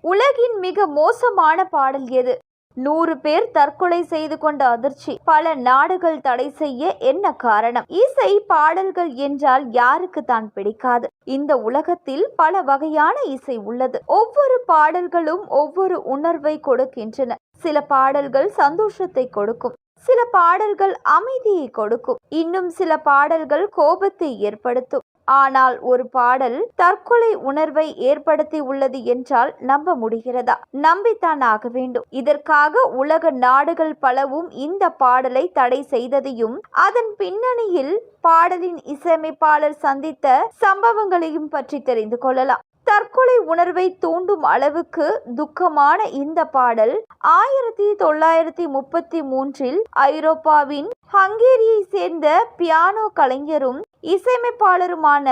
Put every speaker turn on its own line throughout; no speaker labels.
உலகின் மிக மோசமான பாடல் எது? நூறு பேர் தற்கொலை செய்து கொண்ட அதிர்ச்சி. பல நாடுகள் தடை செய்ய என்ன காரணம்? இசை பாடல்கள் என்றால் யாருக்கு தான் பிடிக்காது? இந்த உலகத்தில் பல வகையான இசை உள்ளது. ஒவ்வொரு பாடல்களும் ஒவ்வொரு உணர்வை கொடுக்கின்றன. சில பாடல்கள் சந்தோஷத்தை கொடுக்கும். சில பாடல்கள் அமைதியை கொடுக்கும். இன்னும் சில பாடல்கள் கோபத்தை ஏற்படுத்தும். ஆனால் ஒரு பாடல் தற்கொலை உணர்வை ஏற்படுத்தி உள்ளது என்றால் நம்ப முடிகிறதா? நம்பித்தான் ஆக வேண்டும். இதற்காக உலக நாடுகள் பலவும் இந்த பாடலை தடை செய்ததையும் அதன் பின்னணியில் பாடலின் இசையமைப்பாளர் சந்தித்த சம்பவங்களையும் பற்றி தெரிந்து கொள்ளலாம். தற்கொலை உணர்வை தூண்டும் அளவுக்கு துக்கமான இந்த பாடல் ஆயிரத்தி தொள்ளாயிரத்தி முப்பத்தி மூன்றில் ஐரோப்பாவின் ஹங்கேரியை சேர்ந்த பியானோ கலைஞரும் இசையமைப்பாளருமான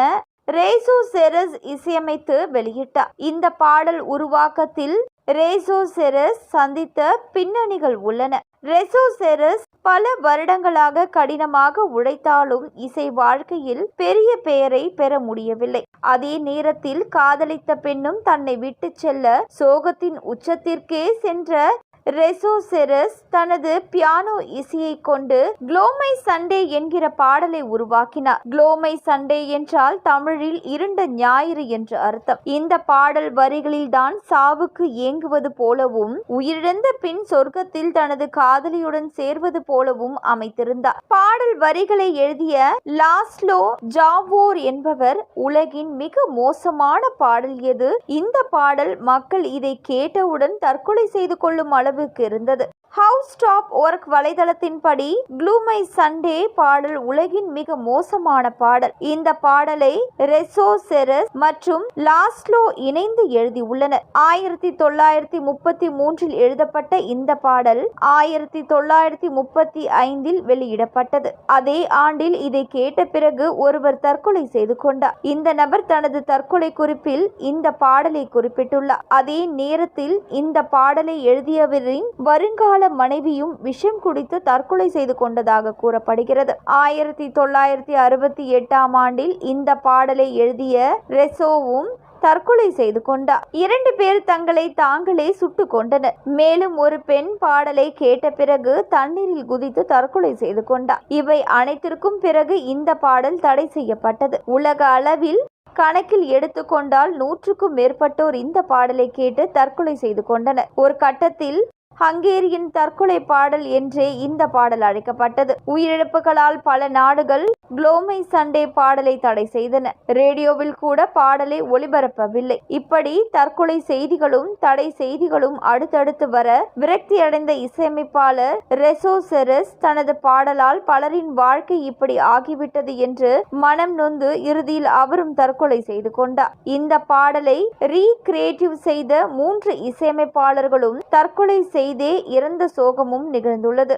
ரேசோ செரஸ் இசையமைத்து வெளியிட்டார். இந்த பாடல் உருவாக்கத்தில் ரேசோசெரஸ் சந்தித்த பின்னணிகள் உள்ளன. ரெசோசெரஸ் பல வருடங்களாக கடினமாக உழைத்தாலும் இசை வாழ்க்கையில் பெரிய பெயரை பெற முடியவில்லை. அதே நேரத்தில் காதலித்த பெண்ணும் தன்னை விட்டு செல்ல சோகத்தின் உச்சத்திற்கே சென்ற ரெசோசெரஸ் தனது பியானோ இசையை கொண்டு குளோமை சண்டே என்கிற பாடலை உருவாக்கினார். குளோமை சண்டே என்றால் தமிழில் இருண்ட ஞாயிறு என்று அர்த்தம். இந்த பாடல் வரிகளில் தான் சாவுக்கு ஏங்குவது போலவும் உயிரிழந்த பின் சொர்க்கத்தில் தனது காதலியுடன் சேர்வது போலவும் அமைத்திருந்தார். பாடல் வரிகளை எழுதிய லாஸ்லோ ஜாவோர் என்பவர் உலகின் மிக மோசமான பாடல் எது? இந்த பாடல் மக்கள் இதை கேட்டவுடன் தற்கொலை செய்து கொள்ளும் அளவு அளவுக்கு இருந்தது. ஹவுஸ் டாப் ஒர்க் வலைதளத்தின்படி க்ளூமை சண்டே பாடல் உலகின் மிக மோசமான பாடல். இந்த பாடலை ரெசோ செரஸ் மற்றும் லாஸ்லோ இணைந்து எழுதியுள்ளனர். ஆயிரத்தி தொள்ளாயிரத்தி முப்பத்தி மூன்றில் எழுதப்பட்ட இந்த பாடல் ஆயிரத்தி தொள்ளாயிரத்தி முப்பத்தி ஐந்தில் வெளியிடப்பட்டது. அதே ஆண்டில் இதை கேட்ட பிறகு ஒருவர் தற்கொலை செய்து கொண்டார். இந்த நபர் தனது தற்கொலை குறிப்பில் இந்த பாடலை குறிப்பிட்டுள்ளார். அதே நேரத்தில் இந்த பாடலை எழுதியவர் எழுதியவரின் வருங்கால மனைவியும் விஷம் குடித்து தற்கொலை செய்து கொண்டதாக கூறப்படுகிறது. ஆயிரத்தி தொள்ளாயிரத்தி அறுபத்தி எட்டாம் ஆண்டில் இந்த பாடலை எழுதிய ரெசோவும் தற்கொலை செய்து கொண்டார். இரண்டு பேர் தங்களை தாங்களே சுட்டு கொண்டனர். மேலும் ஒரு பெண் பாடலை கேட்ட பிறகு தண்ணீரில் குதித்து தற்கொலை செய்து கொண்டார். இவை அனைத்திற்கும் பிறகு இந்த பாடல் தடை செய்யப்பட்டது. உலக அளவில் கணக்கில் எடுத்துக்கொண்டால் நூற்றுக்கும் மேற்பட்டோர் இந்த பாடலை கேட்டு தற்கொலை செய்து கொண்டனர். ஒரு கட்டத்தில் ஹங்கேரியின் தற்கொலை பாடல் என்றே இந்த பாடல் அழைக்கப்பட்டது. உயிரிழப்புகளால் பல நாடுகள் குளோமை சண்டே பாடலை தடை செய்தன. ரேடியோவில் கூட பாடலை ஒளிபரப்பவில்லை. இப்படி தற்கொலை செய்திகளும் தடை செய்திகளும் அடுத்தடுத்து வர விரக்தி அடைந்த இசையமைப்பாளர் ரெசோ செரஸ் தனது பாடலால் பலரின் வாழ்க்கை இப்படி ஆகிவிட்டது என்று மனம் நொந்து இறுதியில் அவரும் தற்கொலை செய்து கொண்டார். இந்த பாடலை ரீகிரியேட்டிவ் செய்த மூன்று இசையமைப்பாளர்களும் தற்கொலை செய்தே இறந்த சோகமும் நிகழ்ந்துள்ளது.